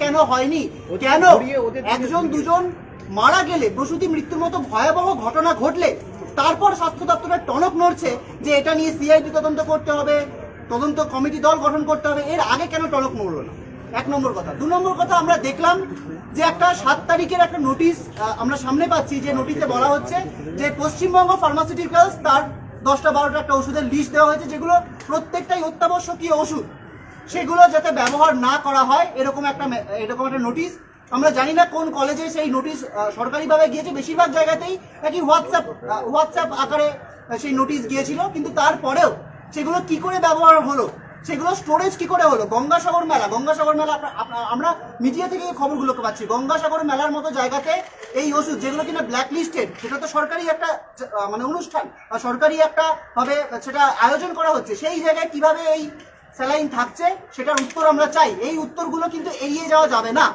কেন হয়নি? কেন? একজন দুজন মারা গেলে প্রসূতি মৃত্যুর মতো ভয়াবহ ঘটনা ঘটলে তারপর স্বাস্থ্য দপ্তরের টনক নড়ছে যে এটা নিয়ে সিআইডি তদন্ত করতে হবে তদন্ত কমিটি দল গঠন করতে হবে এর আগে কেন টনক নড়লো না? এক নম্বর কথা। দু নম্বর কথা আমরা দেখলাম যে একটা সাত তারিখের একটা নোটিশ আমরা সামনে পাচ্ছি যে নোটিশে বলা হচ্ছে যে পশ্চিমবঙ্গ ফার্মাসিউটিক্যালস তার দশটা বারোটা একটা ওষুধের লিস্ট দেওয়া হয়েছে যেগুলো প্রত্যেকটাই অত্যাবশ্যকীয় ওষুধ। সেগুলো যাতে ব্যবহার না করা হয়, এরকম একটা এরকম একটা নোটিশ আমরা জানি না কোন কলেজে সেই নোটিশ সরকারিভাবে গিয়েছে, বেশিরভাগ জায়গাতেই নাকি হোয়াটসঅ্যাপ হোয়াটসঅ্যাপ আকারে সেই নোটিশ গিয়েছিল, কিন্তু তারপরেও সেগুলো কি করে ব্যবহার হলো, সেগুলো স্টোরেজ কি করে হলো? গঙ্গাসাগর মেলা গঙ্গাসাগর মেলা আমরা মিডিয়া থেকে এই খবরগুলোকে পাচ্ছি। গঙ্গাসাগর মেলার মতো জায়গাতে এই ওষুধ, যেগুলো কিনা ব্ল্যাক লিস্টেড সেটা তো সরকারি একটা মানে অনুষ্ঠান সরকারি একটা ভাবে সেটা আয়োজন করা হচ্ছে, সেই জায়গায় কীভাবে এই স্যালাইন থাকছে, সেটার উত্তর আমরা চাই। এই উত্তরগুলো কিন্তু এড়িয়ে যাওয়া যাবে না।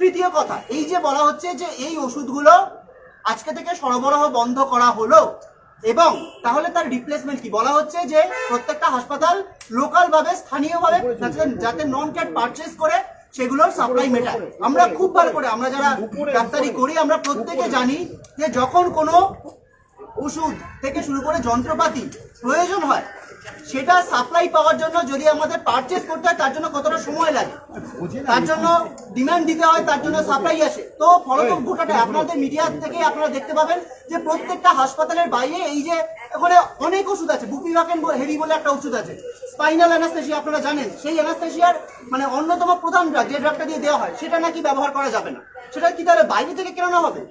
তৃতীয় কথা, এই যে বলা হচ্ছে যে এই ওষুধগুলো আজকে থেকে সরবরাহ বন্ধ করা হলো, এবং তাহলে তার রিপ্লেসমেন্ট কি? বলা হচ্ছে যে প্রত্যেকটা হাসপাতাল লোকাল ভাবে স্থানীয় ভাবে যাতে নন ক্যাট পারচেস করে সেগুলোর সাপ্লাই মেটায় আমরা খুব ভালো করে, আমরা যারা ডাক্তারি করি, আমরা প্রত্যেকে জানি যে যখন কোনো ওষুধ থেকে শুরু করে যন্ত্রপাতি প্রয়োজন হয় সেটা সাপ্লাই পাওয়ার জন্য যদি আমাদের পারচেস করতে হয়, তার জন্য কতটা সময় লাগে? তার জন্য ডিমান্ড দিতে হয়, তার জন্য সাপ্লাই আসে। তো ফলত গোটাটা আপনাদের মিডিয়া থেকে আপনারা দেখতে পাবেন যে প্রত্যেকটা হাসপাতালের বাইরে এই যে ওখানে অনেক ওষুধ আছে বুপিভাকেন হেভি বলে একটা ওষুধ আছে। স্পাইনাল অ্যানাস্থেশিয়া আপনারা জানেন, সেই অ্যানাস্থেশিয়ার মানে অন্যতম প্রধান ড্রাগ যে ড্রাগটা দিয়ে দেওয়া হয়, সেটা নাকি ব্যবহার করা যাবে না। সেটা কি তাহলে বাইরে থেকে কেনানো হবে?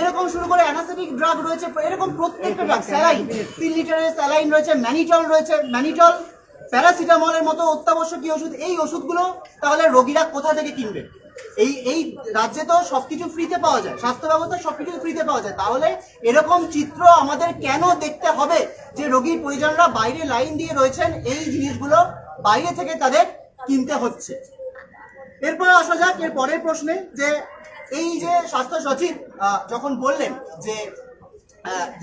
এরকম শুরু করে অ্যানাসেটিক ড্রাগ রয়েছে, এরকম প্রত্যেকটা ড্রাগ স্যালাইন তিন লিটারের স্যালাইন রয়েছে ম্যানিটল রয়েছে ম্যানিটল প্যারাসিটামলের মতো অত্যাবশ্যকীয় ওষুধ। এই ওষুধগুলো তাহলে রোগীরা কোথা থেকে কিনবে? এই এই রাজ্যে তো সবকিছু ফ্রিতে পাওয়া যায়, স্বাস্থ্য ব্যবস্থা সবকিছু ফ্রিতে পাওয়া যায়। তাহলে এরকম চিত্র আমাদের কেন দেখতে হবে যে রোগীর পরিজনরা বাইরে লাইন দিয়ে রয়েছেন? এই জিনিসগুলো বাইরে থেকে তাদের কিনতে হচ্ছে। এরপরে আসা যাক, এর পরের প্রশ্নে যে এই যে স্বাস্থ্য সচিব যখন বললেন যে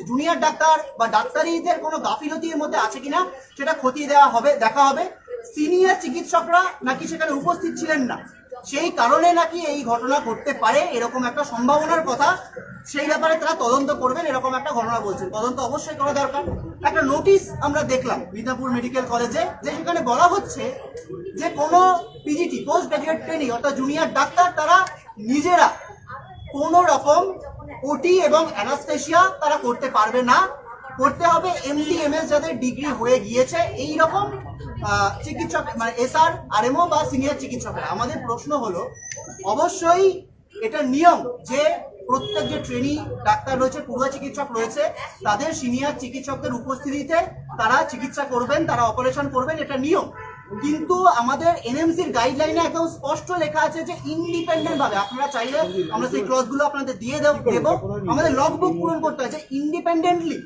জুনিয়র ডাক্তার বা ডাক্তারিদের কোনো গাফিলতির মধ্যে আছে কিনা, সেটা খতিয়ে দেওয়া হবে, দেখা হবে। সিনিয়র চিকিৎসকরা নাকি সেখানে উপস্থিত ছিলেন না। সেই কারণে নাকি এই ঘটনা ঘটতে পারে, এরকম একটা সম্ভাবনার কথা। সেই ব্যাপারে তারা তদন্ত করবেন, এরকম একটা ঘটনা বলছেন। তদন্ত অবশ্যই করা দরকার। একটা নোটিশ আমরা দেখলাম মিদনাপুর মেডিকেল কলেজে যে সেখানে বলা হচ্ছে যে কোনো পিজিটি পোস্ট গ্রাজুয়েট ট্রেনিং অর্থাৎ জুনিয়র ডাক্তার, তারা নিজেরা কোনো রকম ওটি এবং অ্যানাস্থেশিয়া তারা করতে পারবে না। করতে হবে এমডি এমএস যাদের ডিগ্রি হয়ে গিয়েছে। এই রকম চিকিৎসক মানে এসআর, আরএমও বা সিনিয়র চিকিৎসকরা। আমাদের প্রশ্ন হলো, অবশ্যই এটা নিয়ম যে প্রত্যেক যে ট্রেনি ডাক্তার রয়েছে পূর্ব চিকিৎসক রয়েছে, তাদের সিনিয়র চিকিৎসকদের উপস্থিতিতে তারা চিকিৎসা করবেন, তারা অপারেশন করবেন, এটা নিয়ম। কিন্তু আমাদের এনএমসির গাইডলাইনে একদম স্পষ্ট লেখা আছে যে ইন্ডিপেন্ডেন্ট ভাবে আপনারা চাইলে আমরা সেই ক্লজগুলো আপনাদের দিয়ে দেব আমাদের লগ বুক পূরণ করতে আছে ইন্ডিপেন্ডেন্টলি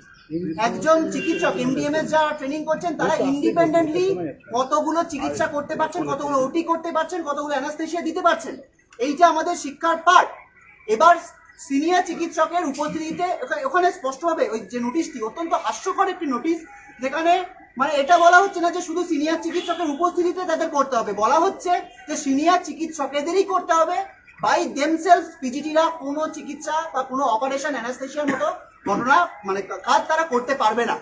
একজন চিকিৎসক এমডিএমএস যারা ট্রেনিং করছেন, তারা ইন্ডিপেন্ডেন্টলি কতগুলো চিকিৎসা করতে পারছেন, কতগুলো ওটি করতে পারছেন, কতগুলো অ্যানাস্থেশিয়া দিতে পারছেন। এইটা আমাদের শিক্ষার পার্ট এবার সিনিয়র চিকিৎসকের উপস্থিতিতে ওখানে স্পষ্টভাবে ওই যে নোটিশটি অত্যন্ত হাস্যকর একটি নোটিশ যেখানে মানে এটা বলা হচ্ছে না যে শুধু সিনিয়র চিকিৎসকের উপস্থিতিতে তাদের করতে হবে। বলা হচ্ছে যে সিনিয়র চিকিৎসকেদেরই করতে হবে। বাই দেমসেলফ পিজিটিরা কোনো চিকিৎসা বা কোনো অপারেশন অ্যানাস্থেশিয়ার মতো ঘটনা মানে কাজ তারা করতে পারবে না।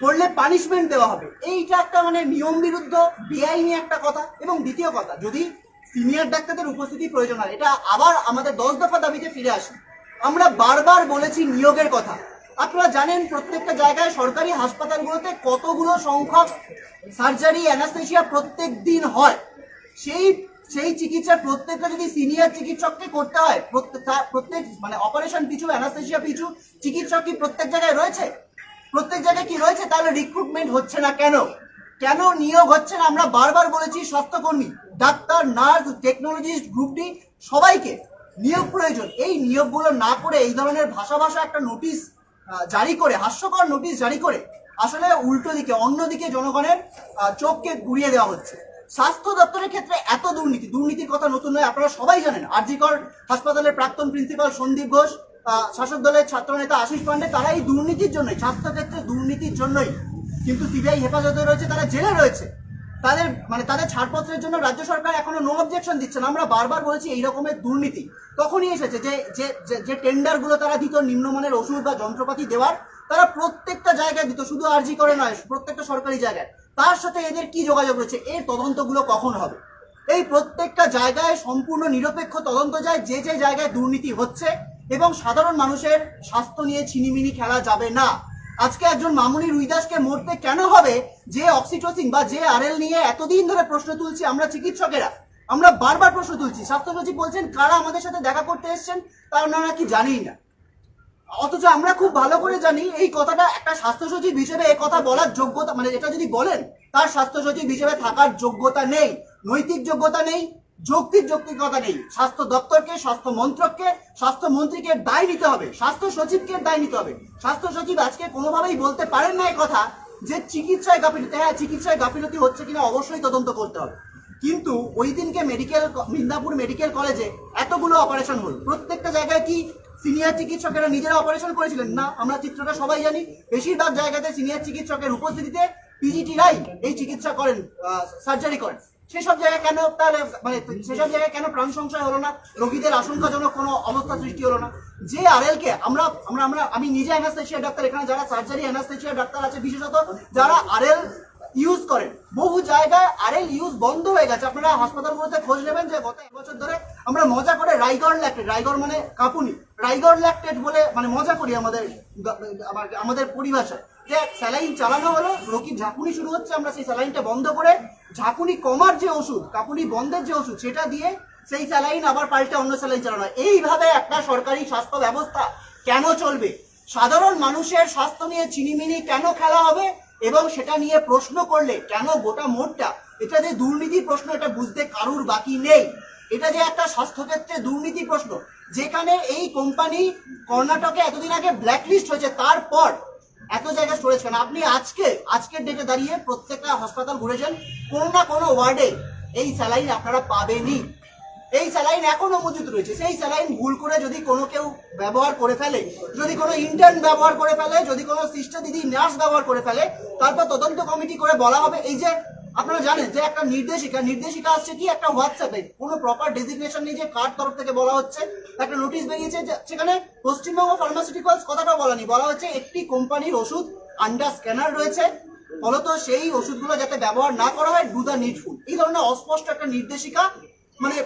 করলে পানিশমেন্ট দেওয়া হবে। এইটা একটা মানে নিয়ম বিরুদ্ধ, বেআইনি একটা কথা। এবং দ্বিতীয় কথা, যদি সিনিয়র ডাক্তারদের উপস্থিতি প্রয়োজন হয়, এটা আবার আমাদের দশ দফা দাবিতে ফিরে আসি। আমরা বারবার বলেছি নিয়োগের কথা। আপনারা জানেন প্রত্যেকটা জায়গায় সরকারি হাসপাতালগুলোতে কতগুলো সংখ্যক সার্জারি, অ্যানাস্থেশিয়া প্রত্যেক দিন হয়। সেই সেই চিকিৎসার প্রত্যেকটা যদি সিনিয়র চিকিৎসককে করতে হয়, প্রত্যেক মানে অপারেশন পিছু, অ্যানাস্থেশিয়া পিছু, চিকিৎসক কি প্রত্যেক জায়গায় রয়েছে? প্রত্যেক জায়গায় কি রয়েছে? তাহলে রিক্রুটমেন্ট হচ্ছে না কেন? কেন নিয়োগ হচ্ছে না? আমরা বারবার বলেছি, স্বাস্থ্যকর্মী, ডাক্তার, নার্স টেকনোলজিস্ট গ্রুপটি সবাইকে নিয়োগ প্রয়োজন। এই নিয়োগগুলো না করে এই ধরনের ভাষা ভাষা একটা নোটিশ জারি করে, হাস্যকর নোটিশ জারি করে, আসলে উল্টো দিকে অন্যদিকে জনগণের চোখকে ঘুরিয়ে দেওয়া হচ্ছে। স্বাস্থ্য দপ্তরের ক্ষেত্রে এত দুর্নীতি, দুর্নীতির কথা নতুন নয়, আপনারা সবাই জানেন, আরজিকর হাসপাতালের প্রাক্তন প্রিন্সিপাল সন্দীপ ঘোষ শাসক দলের ছাত্রনেতা আশিস পান্ডে, তারা এই দুর্নীতির জন্যই, স্বাস্থ্য ক্ষেত্রে দুর্নীতির জন্যই, কিন্তু সিবিআই হেফাজতে রয়েছে, তারা জেলে রয়েছে। তাদের মানে তাদের ছাড়পত্রের জন্য রাজ্য সরকার এখনও নো অবজেকশন দিচ্ছে না। আমরা বারবার বলছি এই রকমের দুর্নীতি। তখনই এসেছে যে যে, যে- টেন্ডারগুলো তারা দিত, নিম্নমানের ওষুধ বা যন্ত্রপাতি দেওয়ার, তারা প্রত্যেকটা জায়গায় দিত, শুধু আরজি করে নয়, প্রত্যেকটা সরকারি জায়গায়। তার সাথে এদের কি যোগাযোগ রয়েছে? এর তদন্তগুলো কখন হবে? এই প্রত্যেকটা জায়গায় সম্পূর্ণ নিরপেক্ষ তদন্ত যায়, যে যে জায়গায় দুর্নীতি হচ্ছে এবং সাধারণ মানুষের স্বাস্থ্য নিয়ে ছিনিমিনি খেলা যাবে না। আজকে একজন মামুনি রুইদাসকে মরতে কেন হবে? যে অক্সিটোসিন বা যে আরএল নিয়ে এতদিন ধরে প্রশ্ন তুলছি আমরা চিকিৎসকেরা। আমরা বারবার প্রশ্ন তুলছি। স্বাস্থ্য সচিব বলছেন, কারা আমাদের সাথে দেখা করতে এসেছেন তা ওনারা কি জানেই না। অথচ আমরা খুব ভালো করে জানি এই কথাটা একটা স্বাস্থ্য সচিব হিসেবে এই কথা বলার যোগ্যতা মানে এটা যদি বলেন, তার স্বাস্থ্য সচিব হিসেবে থাকার যোগ্যতা নেই, নৈতিক যোগ্যতা নেই যৌক্তিক যৌক্তিকতা নেই। স্বাস্থ্য দপ্তরকে, স্বাস্থ্য মন্ত্রককে, স্বাস্থ্য মন্ত্রীকে দায় নিতে হবে। স্বাস্থ্য সচিবকে দায় নিতে হবে। স্বাস্থ্য সচিব আজকে কোনোভাবেই বলতে পারেন না কথা যে চিকিৎসায় গাফিলতি হ্যাঁ চিকিৎসায় গাফিলতি হচ্ছে কিনা অবশ্যই তদন্ত করতে হবে। কিন্তু ওই দিনকে মেডিকেল মিদনাপুর মেডিকেল কলেজে এতগুলো অপারেশন হল। প্রত্যেকটা জায়গায় কি সিনিয়র চিকিৎসকেরা নিজেরা অপারেশন করেছিলেন? না, আমরা চিত্রটা সবাই জানি। বেশিরভাগ জায়গাতে সিনিয়র চিকিৎসকের উপস্থিতিতে পিজিটিরাই এই চিকিৎসা করেন সার্জারি করেন। সেসব জায়গায় কেন তাহলে মানে সেসব জায়গায় কেন প্রাণ সংশয় হলো না? রোগীদের আশঙ্কাজনক কোনো অবস্থা সৃষ্টি হলো না? যে আরএল কে আমরা আমরা আমরা, আমি নিজে অ্যানাস্থেশিয়া ডাক্তার, এখানে যারা সার্জারি অ্যানাস্থেশিয়া ডাক্তার আছে বিশেষত, যারা আরএল ইউজ করেন। বহু জায়গায় আরএল ইউজ বন্ধ হয়ে গেছে। আপনারা হাসপাতালগুলোতে খোঁজ নেবেন যে গত এক বছর ধরে আমরা মজা করে রাইগর ল্যাকটেট, রাইগর মানে কাপুনি, রাইগর ল্যাকটেট বলে মানে মজা করি আমাদের আমাদের পরিভাষায়। যে স্যালাইন চালানো হলো, রোগীর ঝাঁকুনি শুরু হচ্ছে, আমরা সেই স্যালাইনটা বন্ধ করে ঝাঁকুনি কমার যে ওষুধ, কাপুনি বন্ধের যে ওষুধ, সেটা দিয়ে সেই স্যালাইন আবার পাল্টে অন্য স্যালাইন চালানো হয়। এইভাবে একটা সরকারি স্বাস্থ্য ব্যবস্থা কেন চলবে? সাধারণ মানুষের স্বাস্থ্য নিয়ে চিনিমিনি কেন খেলা হবে? এবং সেটা নিয়ে প্রশ্ন করলে কেন গোটা মোড়টা? এটা যে দুর্নীতি প্রশ্ন, এটা বুঝতে কারুর বাকি নেই। এটা যে একটা স্বাস্থ্যক্ষেত্রে দুর্নীতি প্রশ্ন, যেখানে এই কোম্পানি কর্ণাটকে এতদিন আগে ব্ল্যাকলিস্ট হয়েছে, তারপর এত জায়গায় স্টোরেজ কেন? আপনি আজকে, আজকের ডেটে দাঁড়িয়ে প্রত্যেকটা হাসপাতাল ঘুরেছেন, কোনো না কোনো ওয়ার্ডে এই স্যালাইন আপনারা পাবেনই। এই স্যালাইন এখনও মজুদ রয়েছে। সেই স্যালাইন ভুল করে যদি কোনো কেউ ব্যবহার করে ফেলে, যদি কোনো ইন্টার্ন ব্যবহার করে ফেলে, যদি কোনো সিস্টার দিদি নার্স ব্যবহার করে ফেলে, তারপর তদন্ত কমিটি করে বলা হবে, এই যে আপনারা জানেন যে একটা নির্দেশিকা নির্দেশিকা আসছে কি? একটা হোয়াটসঅ্যাপে কোনো প্রপার ডেজিগনেশন নেই যে কার তরফ থেকে বলা হচ্ছে, একটা নোটিশ বেরিয়েছে সেখানে পশ্চিমবঙ্গ ফার্মাসিউটিক্যালস কথাটা বলা নেই। বলা হচ্ছে একটি কোম্পানির ওষুধ আন্ডার স্ক্যানার রয়েছে। ফলত সেই ওষুধগুলো যাতে ব্যবহার না করা হয় ডু দ্য নিডফুল এই ধরনের অস্পষ্ট একটা নির্দেশিকা মানে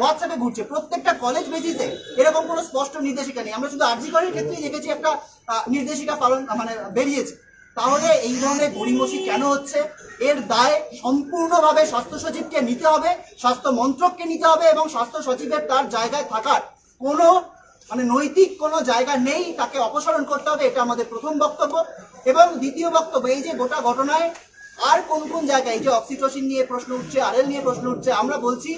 হোয়াটসঅ্যাপে ঘুরছে। প্রত্যেকটা কলেজ বেসিসে এরকম কোনো স্পষ্ট নির্দেশিকা নেই। আমরা শুধু আরজি করের ক্ষেত্রেই দেখেছি একটা নির্দেশিকা পালন মানে বেরিয়েছে। তাহলে এই ধরনের গড়িমসি কেন হচ্ছে? এর দায় সম্পূর্ণভাবে স্বাস্থ্য সচিবকে নিতে হবে, স্বাস্থ্য মন্ত্রককে নিতে হবে এবং স্বাস্থ্য সচিবের তার জায়গায় থাকার কোনো মানে নৈতিক কোনো জায়গা নেই, তাকে অপসারণ করতে হবে, এটা আমাদের প্রথম বক্তব্য। এবং দ্বিতীয় বক্তব্য, এই যে গোটা ঘটনায় আর কোন কোন জায়গায়, এই যে অক্সিটোসিন নিয়ে প্রশ্ন উঠছে আরএল নিয়ে প্রশ্ন উঠছে, আমরা বলছি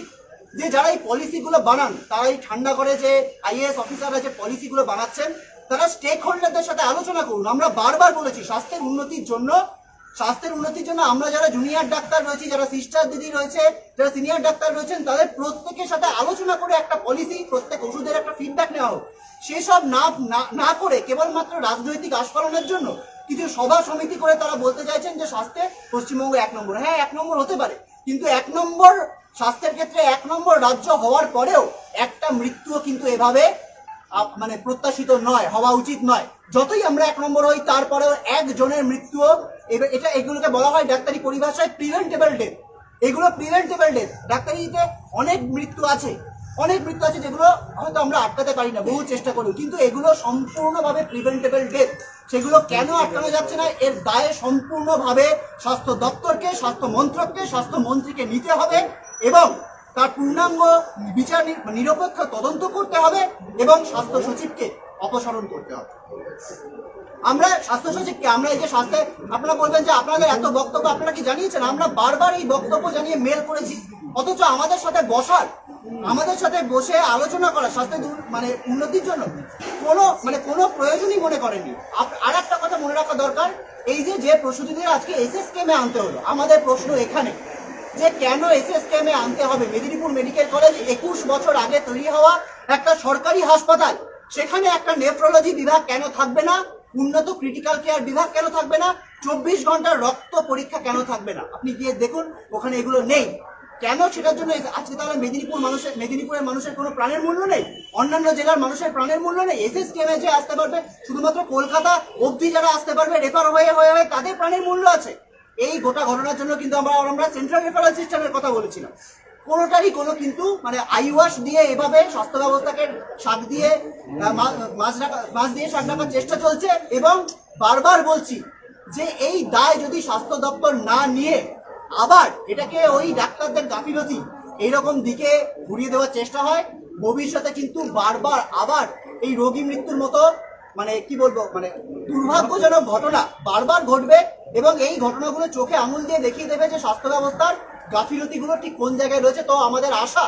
যে যারা এই পলিসিগুলো বানান, তারা এই ঠান্ডা করে যে আইএএস অফিসাররা যে পলিসিগুলো বানাচ্ছেন, তারা স্টেক হোল্ডারদের সাথে আলোচনা করুন। আমরা বারবার বলেছি, স্বাস্থ্যের উন্নতির জন্য, স্বাস্থ্যের উন্নতির জন্য আমরা যারা জুনিয়র ডাক্তার রয়েছি, যারা সিস্টার দিদি রয়েছে, যারা সিনিয়র ডাক্তার রয়েছেন, তাদের প্রত্যেকের সাথে আলোচনা করে একটা পলিসি প্রত্যেক ওষুধের একটা ফিডব্যাক নেওয়া হোক। সেসব না, না- করে কেবলমাত্র রাজনৈতিক আস্ফালনের জন্য কিছু সভা সমিতি করে তারা বলতে চাইছেন যে স্বাস্থ্যে পশ্চিমবঙ্গ এক নম্বর। হ্যাঁ এক নম্বর হতে পারে, কিন্তু এক নম্বর স্বাস্থ্যের ক্ষেত্রে এক নম্বর রাজ্য হওয়ার পরেও একটা মৃত্যুও কিন্তু এভাবে মানে প্রত্যাশিত নয়, হওয়া উচিত নয়। যতই আমরা এক নম্বর হই, তারপরেও একজনের মৃত্যুও এটা, এগুলোকে বলা হয় ডাক্তারি পরিভাষায় প্রিভেন্টেবল ডেথ এগুলো প্রিভেন্টেবল ডেথ ডাক্তারিতে অনেক মৃত্যু আছে, অনেক মৃত্যু আছে যেগুলো হয়তো আমরা আটকাতে পারি না, বহু চেষ্টা করি, কিন্তু এগুলো সম্পূর্ণভাবে প্রিভেন্টেবল ডেথ সেগুলো কেন আটকানো যাচ্ছে না? এর দায়ে সম্পূর্ণভাবে স্বাস্থ্য দপ্তরকে, স্বাস্থ্য মন্ত্রককে স্বাস্থ্যমন্ত্রীকে নিতে হবে। এবং তার পূর্ণাঙ্গ বিচার নিরপেক্ষ তদন্ত করতে হবে এবং স্বাস্থ্য সচিবকে অপসারণ করতে হবে। আমরা স্বাস্থ্য সচিবকে, আমরা এই যে স্বাস্থ্যে আপনারা বলবেন যে আপনাদের এত বক্তব্য আপনারা কি জানিয়েছেন? আমরা বারবার এই বক্তব্য জানিয়ে মেল করেছি। অথচ আমাদের সাথে বসার, আমাদের সাথে বসে আলোচনা করা স্বাস্থ্য মানে উন্নতির জন্য কোনো মানে কোনো প্রয়োজনই মনে করেননি। আপ- আর একটা কথা মনে রাখা দরকার, এই যে যে প্রস্তুতিদের আজকে এসএস কেমে আনতে হলো, আমাদের প্রশ্ন এখানে। যে কেন এসএস কেমে আনতে হবে? মেদিনীপুর মেডিকেল কলেজ একুশ বছর আগে তৈরি হওয়া একটা সরকারি হাসপাতাল। সেখানে একটা নেফ্রোলজি বিভাগ কেন থাকবে না? উন্নত ক্রিটিক্যাল কেয়ার বিভাগ কেন থাকবে না? চব্বিশ ঘণ্টার রক্ত পরীক্ষা কেন থাকবে না? আপনি গিয়ে দেখুন, ওখানে এগুলো নেই। কেন সেটার জন্য আজকে তাহলে মেদিনীপুর মানুষের মেদিনীপুরের মানুষের কোনো প্রাণের মূল্য নেই? অন্যান্য জেলার মানুষের প্রাণের মূল্য নেই? এসএস কেমে যে আসতে পারবে, শুধুমাত্র কলকাতা অবধি যারা আসতে পারবে রেফার হয়ে হয়ে হয়ে তাদের প্রাণের মূল্য আছে। এই গোটা ঘটনার জন্য কিন্তু আমরা আমরা সেন্ট্রাল রেফারেল সিস্টেমের কথা বলেছিলাম। কোনোটারই কোনো কিন্তু মানে আইওয়াশ দিয়ে এভাবে স্বাস্থ্য ব্যবস্থাকে শাক দিয়ে মাছ রাখা, মাছ দিয়ে শাক রাখার চেষ্টা চলছে এবং বারবার বলছি যে এই দায় যদি স্বাস্থ্য দপ্তর না নিয়ে আবার এটাকে ওই ডাক্তারদের গাফিলতি এইরকম দিকে ঘুরিয়ে দেওয়ার চেষ্টা হয়, ভবিষ্যতে কিন্তু বারবার আবার এই রোগী মৃত্যুর মতো মানে কি বলব মানে দুর্ভাগ্যজনক ঘটনা বারবার ঘটবে। এবং এই ঘটনাগুলো চোখে আঙুল দিয়ে দেখিয়ে দেবে যে স্বাস্থ্য ব্যবস্থার গাফিলতিগুলো ঠিক কোন জায়গায় রয়েছে। তো আমাদের আশা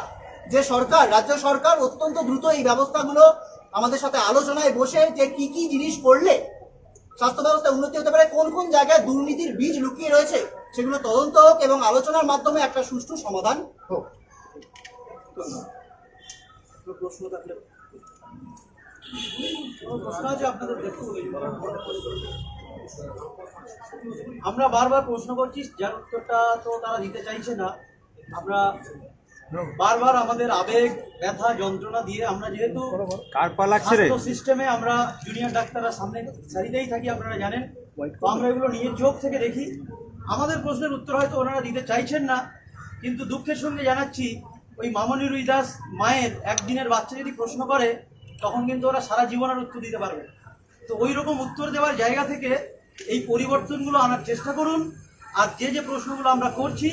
যে সরকার, রাজ্য সরকার অত্যন্ত দ্রুত এই ব্যবস্থাগুলো আমাদের সাথে আলোচনায় বসে যে কি কি জিনিস করলে স্বাস্থ্য ব্যবস্থা উন্নতি হতে পারে, কোন কোন জায়গায় দুর্নীতির বীজ লুকিয়ে রয়েছে, সেগুলো তদন্ত হোক এবং আলোচনার মাধ্যমে একটা সুষ্ঠু সমাধান হোক। প্রশ্ন আপনাদের, দেখুন। আমরা বারবার প্রশ্ন করছি যার উত্তরটা তো তারা দিতে চাইছে না। আমরা বারবার আমাদের আবেগ ব্যথা যন্ত্রণা দিয়ে আমরা যেহেতু স্বাস্থ্য সিস্টেমে আমরা জুনিয়র ডাক্তাররা সামনে সারিতেই থাকি আপনারা জানেন। তো আমরা এগুলো নিজের চোখ থেকে দেখি। আমাদের প্রশ্নের উত্তর হয়তো ওনারা দিতে চাইছেন না কিন্তু দুঃখের সঙ্গে জানাচ্ছি ওই মামনি রুই দাস মায়ের একদিনের বাচ্চা যদি প্রশ্ন করে তখন কিন্তু ওরা সারা জীবনের উত্তর দিতে পারবে তো ওই রকম উত্তর দেওয়ার জায়গা থেকে এই পরিবর্তনগুলো আনার চেষ্টা করুন। আর যে যে প্রশ্নগুলো আমরা করছি,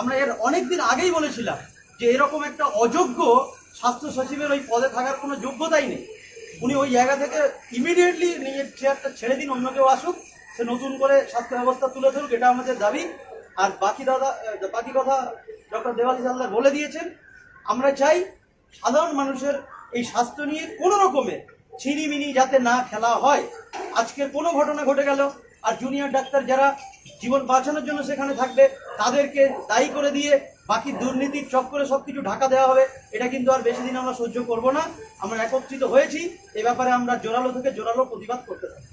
আমরা এর অনেক দিন আগেই বলেছিলাম যে এরকম একটা অযোগ্য স্বাস্থ্য সচিবের ওই পদে থাকার কোনো যোগ্যতাই নেই। উনি ওই জায়গা থেকে ইমিডিয়েটলি নিজের চেয়ারটা ছেড়ে দিন, অন্য কেউ আসুক, সে নতুন করে স্বাস্থ্য ব্যবস্থা তুলে ধরুক, এটা আমাদের দাবি। আর বাকি দাদা বাকি কথা ডক্টর দেবাশিস হালদার বলে দিয়েছেন। আমরা চাই সাধারণ মানুষের এই স্বাস্থ্য নিয়ে কোনো রকমে ছিনিমিনি যাতে না খেলা হয়, আজকের কোনো ঘটনা ঘটে গেল, আর জুনিয়র ডাক্তার যারা জীবন বাঁচানোর জন্য সেখানে থাকবে, তাদেরকে দায়ী করে দিয়ে বাকি দুর্নীতির চক্করে সব কিছু ঢাকা দেওয়া হবে, এটা কিন্তু আর বেশি দিন আমরা সহ্য করব না। আমরা একত্রিত হয়েছি, এ ব্যাপারে আমরা জোরালো থেকে জোরালো প্রতিবাদ করতে থাকি